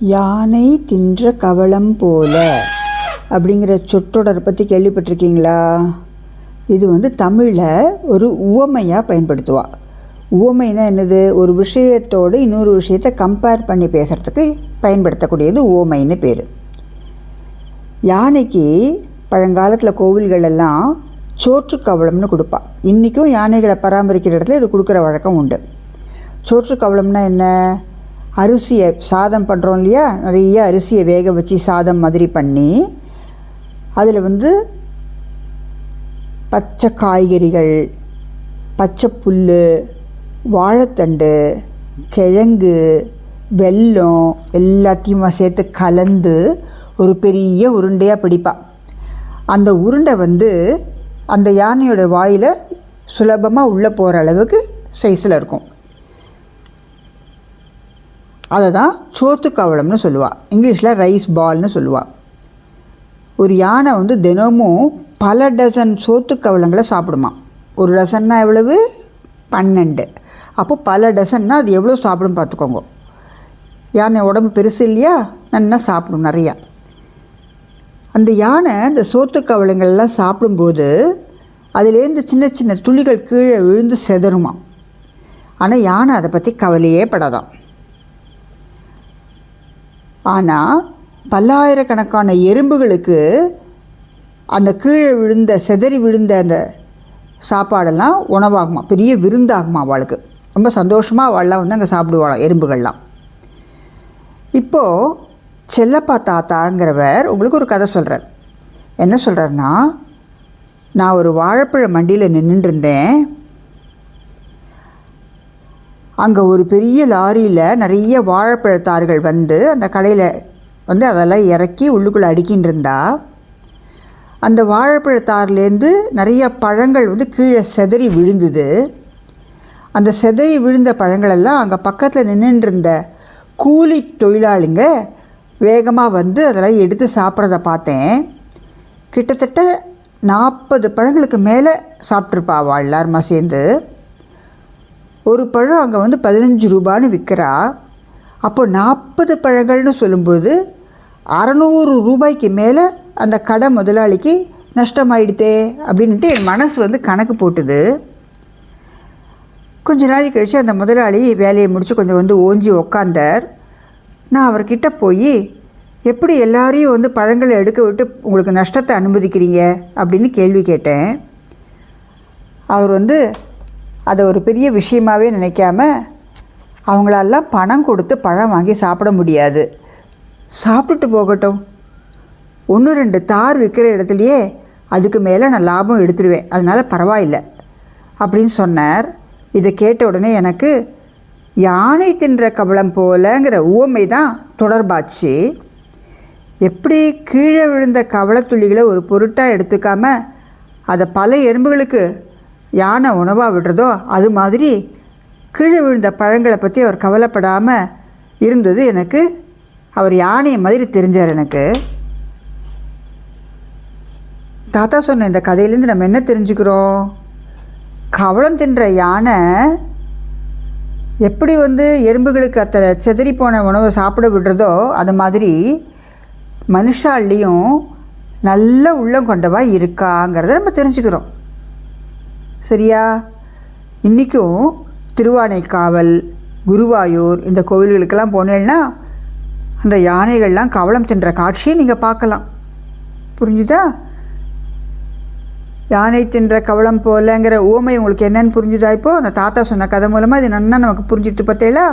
யானை தின்ற கவளம் போல. அப்படிங்கிற சொற்றொடரை பற்றி கேள்விப்பட்டிருக்கீங்களா? இது வந்து தமிழில் ஒரு உவமையாக பயன்படுத்துவா. உவமைனா என்னது? ஒரு விஷயத்தோடு இன்னொரு விஷயத்தை கம்பேர் பண்ணி பேசுகிறதுக்கு பயன்படுத்தக்கூடியது உவமைன்னு பேர். யானைக்கு பழங்காலத்தில் கோவில்கள் எல்லாம் சோற்று கவளம்னு கொடுப்பா. இன்றைக்கும் யானைகளை பராமரிக்கிற இடத்துல இது கொடுக்குற வழக்கம் உண்டு. சோற்று கவளம்னா என்ன? அரிசியை சாதம் பண்ணுறோம் இல்லையா? நிறைய அரிசியை வேக வச்சு சாதம் மாதிரி பண்ணி அதில் வந்து பச்சை காய்கறிகள் பச்சை புல் வாழைத்தண்டு கிழங்கு வெல்லம் எல்லாத்தையும் சேர்த்து கலந்து ஒரு பெரிய உருண்டையாக பிடிப்பான் அந்த உருண்டை வந்து அந்த யானையோட வாயில் சுலபமாக உள்ளே போகிற அளவுக்கு சைஸில் இருக்கும். அதை தான் சோத்து கவளம்னு சொல்லுவாள் இங்கிலீஷில் ரைஸ் பால்னு சொல்லுவாள் ஒரு யானை வந்து தினமும் பல டசன் சோத்து கவளங்களை சாப்பிடுமா. ஒரு டசன்னா எவ்வளவு? பன்னெண்டு. அப்போ பல டசன்னா அது எவ்வளோ சாப்பிடும் பார்த்துக்கோங்க. யானை உடம்பு பெருசு இல்லையா? நல்லா சாப்பிடும் நிறையா. அந்த யானை இந்த சோத்து கவளங்கள்லாம் சாப்பிடும்போது அதுலேருந்து சின்ன சின்ன துளிகள் கீழே விழுந்து செதறுமா ஆனால் யானை அதை பற்றி கவலையே படாதான் ஆனால் பல்லாயிரக்கணக்கான எறும்புகளுக்கு அந்த கீழே விழுந்த செதறி விழுந்த அந்த சாப்பாடெல்லாம் உணவாகுமா? பெரிய விருந்தாகுமா அவளுக்கு. ரொம்ப சந்தோஷமாக அவள்லாம் வந்து அங்கே சாப்பிடுவாளாம் எறும்புகள்லாம். இப்போது செல்லப்பா தாத்தாங்கிறவர் உங்களுக்கு ஒரு கதை சொல்கிறார் என்ன சொல்கிறாருன்னா நான் ஒரு வாழைப்பழ மண்டியில் நின்றுட்டு இருந்தேன். அங்கே ஒரு பெரிய லாரியில் நிறைய வாழைப்பழத்தார்கள் வந்து அந்த கடையில் வந்து அதெல்லாம் இறக்கி உள்ளுக்குள்ளே அடுக்கின்னு இருந்தா அந்த வாழைப்பழத்தாறுலேருந்து நிறைய பழங்கள் வந்து கீழே செதறி விழுந்தது. அந்த செதறி விழுந்த பழங்களெல்லாம் அங்கே பக்கத்தில் நின்றுருந்த இருந்த கூலி தொழிலாளிங்க வேகமாக வந்து அதெல்லாம் எடுத்து சாப்பிட்றத பார்த்தேன். கிட்டத்தட்ட நாற்பது பழங்களுக்கு மேலே சாப்பிட்ருப்பா அவள் எல்லாருமா சேர்ந்து. ஒரு பழம் அங்கே வந்து பதினஞ்சு ரூபான்னு விற்கிறா அப்போ நாற்பது பழங்கள்னு சொல்லும்போது அறநூறு ரூபாய்க்கு மேலே அந்த கடை முதலாளிக்கு நஷ்டமாயிடுதே அப்படின்ட்டு என் மனசு வந்து கணக்கு போட்டுது. கொஞ்ச நாள் கழித்து அந்த முதலாளி வேலையை முடித்து கொஞ்சம் வந்து ஓஞ்சி உக்காந்தார். நான் அவர்கிட்ட போய் எப்படி எல்லாரையும் வந்து பழங்களை எடுக்க விட்டு உங்களுக்கு நஷ்டத்தை அனுமதிக்கிறீங்க? அப்படின்னு கேள்வி கேட்டேன். அவர் வந்து அதை ஒரு பெரிய விஷயமாகவே நினைக்காம அவங்களெல்லாம் பணம் கொடுத்து பழம் வாங்கி சாப்பிட முடியாது. சாப்பிட்டுட்டு போகட்டும். ஒன்று ரெண்டு தார் விற்கிற இடத்துலையே அதுக்கு மேலே நான் லாபம் எடுத்துருவேன் அதனால் பரவாயில்லை. அப்படின்னு சொன்னார். இதை கேட்ட உடனே எனக்கு யானை தின்ற கபளம் போலங்கிற உவமை தான் தொடர்பாச்சு. எப்படி கீழே விழுந்த கவளத்துளிகளை ஒரு பொருட்டாக எடுத்துக்காமல் அதை பல எறும்புகளுக்கு யானை உணவாக விடுறதோ அது மாதிரி கீழே விழுந்த பழங்களை பற்றி அவர் கவலைப்படாமல் இருந்தது எனக்கு. அவர் யானையை மாதிரி தெரிஞ்சார் எனக்கு. தாத்தா சொன்ன இந்த கதையிலேருந்து நம்ம என்ன தெரிஞ்சுக்கிறோம்? கவளம் தின்ற யானை எப்படி வந்து எறும்புகளுக்கு அத்தனை செதறி போன உணவை சாப்பிட விடுறதோ அது மாதிரி மனுஷாலையும் நல்ல உள்ளம் கொண்டவா இருக்காங்கிறத நம்ம தெரிஞ்சுக்கிறோம். சரியா? இன்றைக்கும் திருவானைக்காவல் குருவாயூர் இந்த கோவில்களுக்கெல்லாம் போனேன்னா அந்த யானைகள்லாம் கவளம் தின்ற காட்சியை நீங்கள் பார்க்கலாம். புரிஞ்சுதா? யானை தின்ற கவளம் போலங்கிற ஊமை உங்களுக்கு என்னன்னு புரிஞ்சுதா இப்போது அந்த தாத்தா சொன்ன கதை மூலமாக இது நன்னா நமக்கு புரிஞ்சுட்டு பார்த்தேளா